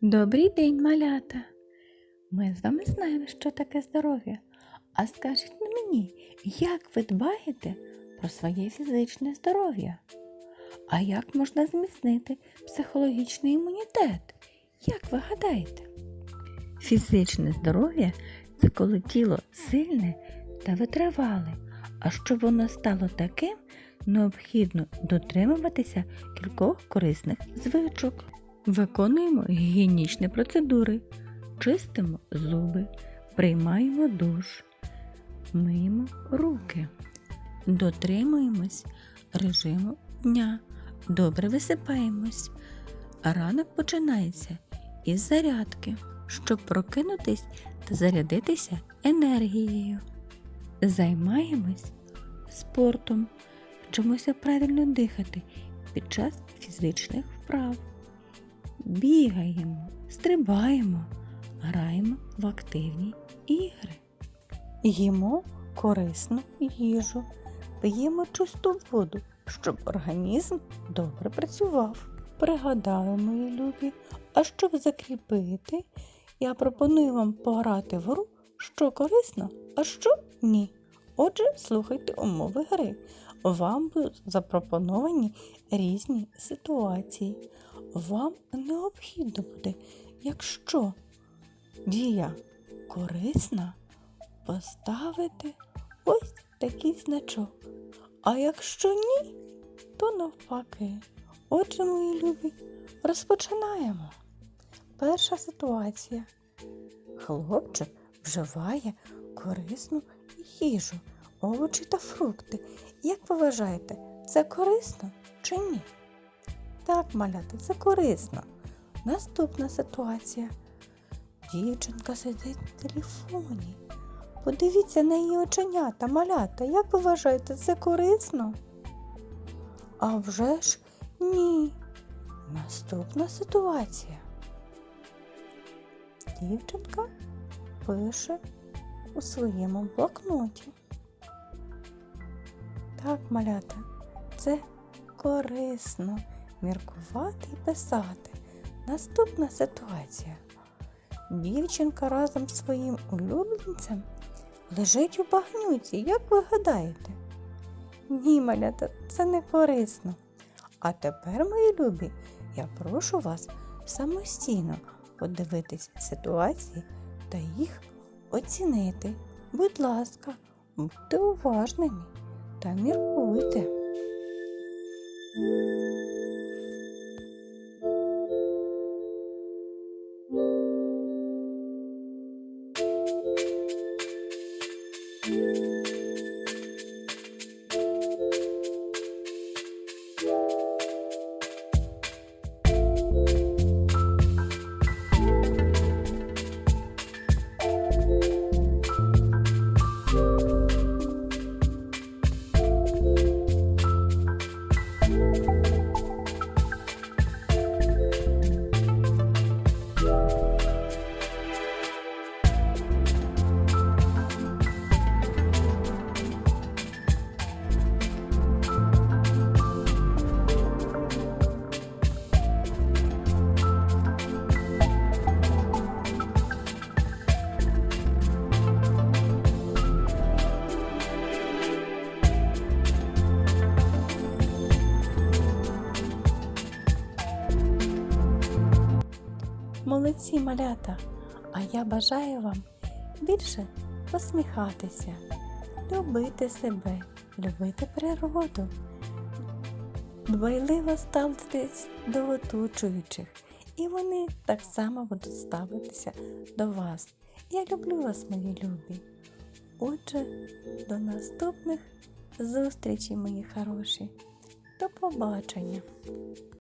Добрий день, малята! Ми з вами знаємо, що таке здоров'я. А скажіть мені, як ви дбаєте про своє фізичне здоров'я? А як можна зміцнити психологічний імунітет? Як ви гадаєте? Фізичне здоров'я це коли тіло сильне та витривале. А щоб воно стало таким, необхідно дотримуватися кількох корисних звичок. Виконуємо гігієнічні процедури, чистимо зуби, приймаємо душ, миємо руки, дотримуємось режиму дня, добре висипаємось. Ранок починається із зарядки, щоб прокинутись та зарядитися енергією. Займаємось спортом, вчимося правильно дихати під час фізичних вправ бігаємо, стрибаємо, граємо в активні ігри. Їмо корисну їжу, п'ємо чисту воду, щоб організм добре працював. Пригадали, мої любі, а щоб закріпити, я пропоную вам пограти в гру, що корисно, а що ні. Отже, слухайте умови гри. Вам будуть запропоновані різні ситуації вам необхідно буде, якщо дія корисна, поставити ось такий значок. А якщо ні, то навпаки. Отже, мої любі, розпочинаємо. Перша ситуація. Хлопчик вживає корисну їжу, овочі та фрукти. Як ви вважаєте, це корисно чи ні? Так, малята, це корисно. Наступна ситуація. Дівчинка сидить в телефоні. Подивіться на її оченята, малята. Як ви вважаєте, це корисно? А вже ж ні. Наступна ситуація. Дівчинка пише у своєму блокноті. Так, малята, це корисно міркувати і писати. Наступна ситуація. Дівчинка разом з своїм улюбленцем лежить у багнюці, як ви гадаєте? Ні, малята, це не корисно. А тепер, мої любі, я прошу вас самостійно подивитись ситуації та їх оцінити. Будь ласка, будьте уважними та міркуйте. Молодці малята, а я бажаю вам більше посміхатися, любити себе, любити природу, дбайливо ставитись до оточуючих, і вони так само будуть ставитися до вас. Я люблю вас, мої любі. Отже, до наступних зустрічей, мої хороші. До побачення!